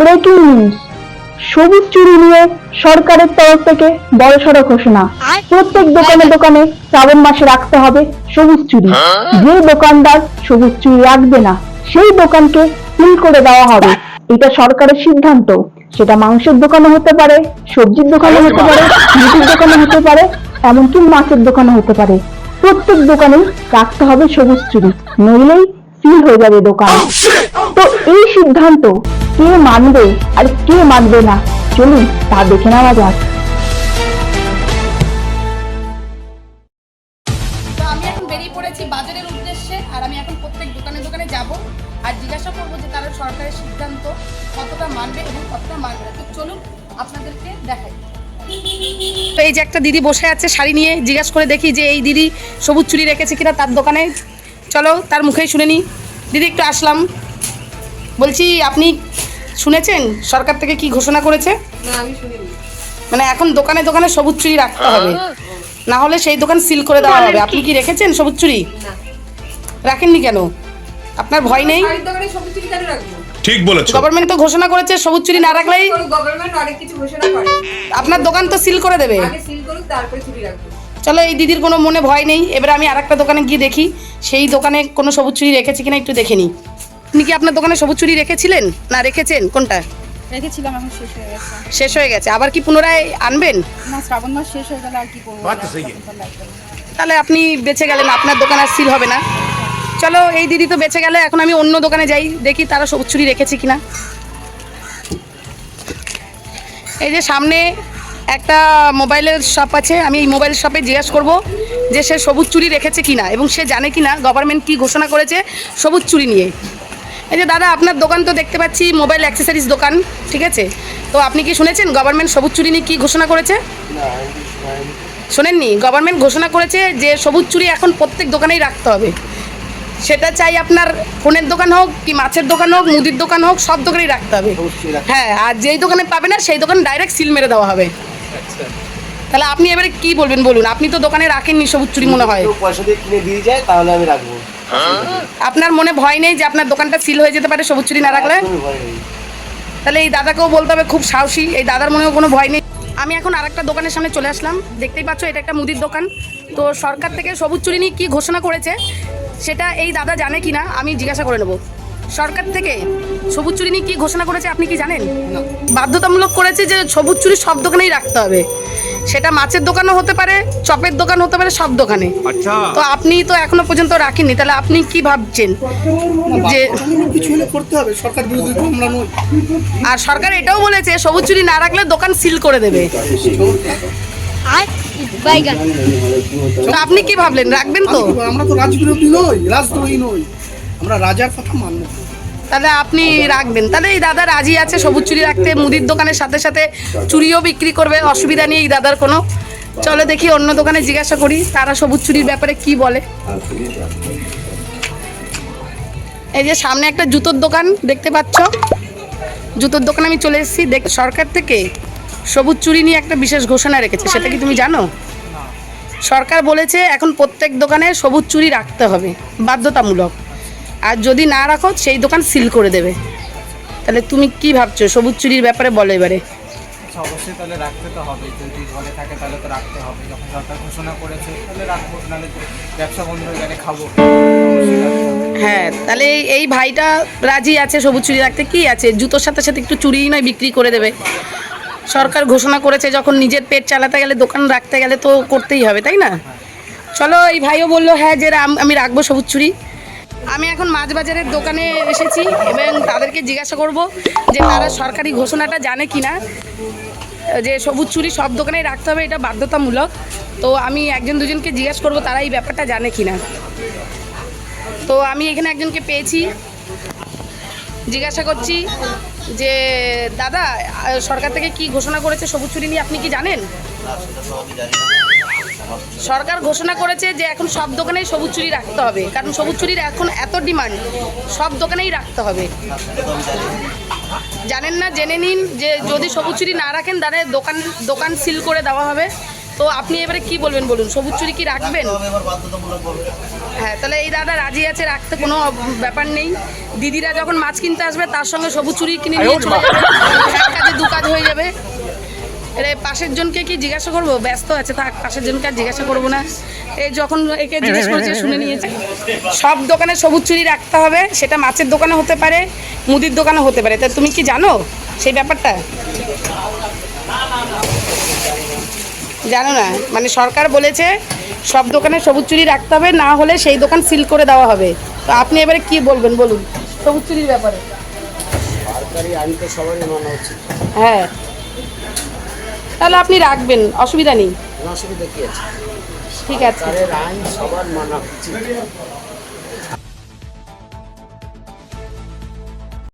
Breaking news সবুজ চুরি নিয়ে সরকারের তরফ থেকে বড়সড় ঘোষণা। প্রত্যেক দোকানে দোকানে শ্রাবণ মাসে রাখতে হবে সবুজ চুরি। যে দোকানদার সবুজ চুরি রাখবে না সেই দোকানকে সিল করে দেওয়া হবে। এটা সরকারের সিদ্ধান্ত। সেটা মাংসের দোকানে হতে পারে সবজির দোকানে হতে পারে মুদির দোকানে হতে পারে এমনকি মাছের দোকানে হতে পারে। প্রত্যেক দোকানেই রাখতে হবে সবুজ চুরি। নইলেই সিল হয়ে যাবে দোকান। এই সিদ্ধান্ত কে মানবে আর কে মানবে না? চলুন, তা দেখে নেওয়া যাক। বেরিয়ে পড়েছি বাজারের উদ্দেশ্যে, আর আমি এখন প্রত্যেক দোকানে আর জিজ্ঞাসা করব যে তারা সরকারের সিদ্ধান্ত কতটা মানবে এবং কতটা মানবে না। চলুন, আপনাদেরকে দেখাই। তো এই যে একটা দিদি বসে আছে শাড়ি নিয়ে, জিজ্ঞাসা করে দেখি যে এই দিদি সবুজ চুরি রেখেছে কিনা তার দোকানে। চলো, তার মুখেই শুনে নিই। দিদি, একটু আসলাম। বলছি আপনি শুনেছেন সরকার থেকে কি ঘোষণা করেছে? না আমি শুনিনি। মানে এখন দোকানে দোকানে সবুজ চুরি রাখতে হবে। না হলে সেই দোকান সিল করে দেওয়া হবে। আপনি কি? রেখেছেন সবুজ চুরি? রাখেননি কেন? আপনার ভয় নেই? ঠিক বলেছ। গভর্নমেন্ট তো ঘোষণা করেছে সবুজ চুরি না রাখলেই গভর্নমেন্ট অনেক কিছু ঘোষণা করে। আপনার দোকান তো সিল করে দেবে। আগে সিল করুক তারপরে চুরি রাখব। চলো এই দিদির কোনো মনে ভয় নেই। এবার আমি আরেকটা দোকানে গিয়ে দেখি। সেই দোকানে কোনো সবুজ চুরি রেখেছে কিনা একটু দেখে নিই আপনি কি আপনার দোকানে সবুজ চুরি রেখেছিলেন? না রেখেছেন? কোনটা? রেখেছিলাম এখন শেষ হয়ে গেছে। শেষ হয়ে গেছে। আবার কি পুনরায় আনবেন? না শ্রাবণ মাস শেষ হয়ে গেলে আর কি করব? না। তাহলে আপনি বেঁচে গেলেন আপনার দোকান আর সিল হবে না। চলো এই দিদি তো বেঁচে গেলে এখন আমি অন্য দোকানে যাই দেখি তারা সবুজ চুরি রেখেছে কিনা। এই যে সামনে একটা মোবাইলের শপ আছে আমি এই মোবাইল শপে জিজ্ঞাসা করব যে সে সবুজ চুরি রেখেছে কিনা এবং সে জানে কিনা গভর্নমেন্ট কি ঘোষণা করেছে সবুজ চুরি নিয়ে। এই যে দাদা আপনার দোকান তো দেখতে পাচ্ছি মোবাইল অ্যাক্সেসরিজ দোকান ঠিক আছে? তো আপনি কি শুনেছেন গভর্নমেন্ট সবুজ চুরি নিয়ে কী ঘোষণা করেছে? শোনেননি? গভর্নমেন্ট ঘোষণা করেছে যে সবুজ চুরি এখন প্রত্যেক দোকানেই রাখতে হবে। সেটা চাই আপনার ফোনের দোকান হোক কি মাছের দোকান হোক মুদির দোকান হোক সব দোকানেই রাখতে হবে। হ্যাঁ আর যেই দোকানে পাবে না সেই দোকান ডাইরেক্ট সিল মেরে দেওয়া হবে। তাহলে আপনি এবারে কি বলবেন বলুন? আপনি তো দোকানে রাখেননি সবুজ চুরি মনে হয়। পয়সা দিয়ে কিনে দিয়ে যায় তাহলে আমি রাখব। আপনার মনে ভয় নেই যে আপনার দোকানটা সিল হয়ে যেতে পারে সবুজ চুরি না রাখলে। তাহলে এই দাদাকেও বলতে হবে খুব সাহসী এই দাদার মনেও কোনো ভয় নেই। আমি এখন আর একটা দোকানের সামনে চলে আসলাম। দেখতেই পাচ্ছ এটা একটা মুদির দোকান। তো সরকার থেকে সবুজ চুরি নিয়ে কী ঘোষণা করেছে সেটা এই দাদা জানে কি না আমি জিজ্ঞাসা করে নেব। সরকার থেকে সবুজ চুরি নিয়ে কী ঘোষণা করেছে আপনি কি জানেন? বাধ্যতামূলক করেছে যে সবুজ চুরি সব দোকানেই রাখতে হবে। সেটা মাছের দোকানও হতে পারে চপের দোকান হতে পারে সব দোকানে। তো আপনি তো এখনও পর্যন্ত রাখেননি তাহলে আপনি কি ভাবছেন? যে কিছু হলে করতে হবে সরকার বিরোধী আমরা নই। আর সরকার এটাও বলেছে সবুজ চুরি না রাখলে দোকান সিল করে দেবে। তো আপনি কি ভাবলেন রাখবেন তো? আমরা তো রাজবিরোধী নই রাজদ্রোহী নই। আমরা রাজার কথা মানব। তাহলে আপনি রাখবেন। তাহলে এই দাদা রাজি আছে সবুজ চুরি রাখতে, মুদির দোকানের সাথে সাথে চুরিও বিক্রি করবে, অসুবিধা নেই এই দাদার কোনো। চলো দেখি অন্য দোকানে জিজ্ঞাসা করি, তারা সবুজ চুরির ব্যাপারে কি বলে। এই যে সামনে একটা জুতোর দোকান দেখতে পাচ্ছ। জুতোর দোকানে আমি চলে এসেছি। দেখ, সরকার থেকে সবুজ চুরি নিয়ে একটা বিশেষ ঘোষণা রেখেছে, সেটা কি তুমি জানো? সরকার বলেছে, এখন প্রত্যেক দোকানে সবুজ চুরি রাখতে হবে, বাধ্যতামূলক। আর যদি না রাখো সেই দোকান সিল করে দেবে। তাহলে তুমি কি ভাবছ? সবুজ চুরির ব্যাপারে বলো এবারে। আচ্ছা, অবশ্যই তাহলে রাখতে তো হবে যদি ঘরে থাকে তাহলে তো রাখতে হবে। যখন সরকার ঘোষণা করেছে তাহলে রাখব নাহলে ব্যবসা বন্ধ হয়ে গেলে খাব। হ্যাঁ তাহলে এই- ভাইটা রাজি আছে সবুজ চুরি রাখতে? কি আছে? জুতোর সাথে সাথে একটু চুরিই নয় বিক্রি করে দেবে। সরকার ঘোষণা করেছে যখন নিজের পেট চালাতে গেলে দোকান রাখতে গেলে তো করতেই হবে তাই না? চলো এই ভাইও বলল হ্যাঁ যে আমি রাখব সবুজ চুরি। আমি এখন মাছ বাজারের দোকানে এসেছি এবং তাদেরকে জিজ্ঞাসা করব যে তারা সরকারি ঘোষণাটা জানে কি না যে সবুজ চুরি সব দোকানেই রাখতে হবে এটা বাধ্যতামূলক। তো আমি একজন দুজনকে জিজ্ঞাসা করব তারা এই ব্যাপারটা জানে কি না তো আমি এখানে একজনকে পেয়েছি। জিজ্ঞাসা করছি যে দাদা সরকার থেকে কি ঘোষণা করেছে সবুজ চুরি নিয়ে আপনি কি জানেন? সরকার ঘোষণা করেছে যে এখন সব দোকানেই সবুজ চুরি রাখতে হবে। কারণ সবুজ চুরির এখন এত ডিমান্ড সব দোকানেই রাখতে হবে। জানেন না জেনে নিন যে যদি সবুজ চুরি না রাখেন তাহলে দোকান দোকান সিল করে দেওয়া হবে। তো আপনি এবারে কি বলবেন বলুন? সবুজ চুরি কি রাখবেন? হ্যাঁ তাহলে এই দাদা রাজি আছে রাখতে কোনো ব্যাপার নেই। দিদিরা যখন মাছ কিনতে আসবে তার সঙ্গে সবুজ চুরি কিনে নিয়ে চলে যাবে। এক কাজে দু কাজ হয়ে যাবে। এরে পাশের জনকে কি জিজ্ঞাসা করব? ব্যস্ত আছে থাক পাশের জনকে আর জিজ্ঞাসা করব না। এই যখন একে জিজ্ঞেস করেছে শুনে নিয়েছে। সব দোকানে সবুজ চুরি রাখতে হবে সেটা মাছের দোকানে হতে পারে মুদির দোকানে হতে পারে। তা তুমি কি জানো সেই ব্যাপারটা? জানো না। মানে সরকার বলেছে সব দোকানে সবুজ চুরি রাখতে হবে না হলে সেই দোকান সিল করে দেওয়া হবে। তো আপনি এবারে কি বলবেন বলুন? সবুজ চুরির ব্যাপারে। সরকারি আইন তো সবারই মানা উচিত। হ্যাঁ। তাহলে আপনি রাখবেন অসুবিধা নেই। অসুবিধা কি আছে? ঠিক আছে। সবার মানা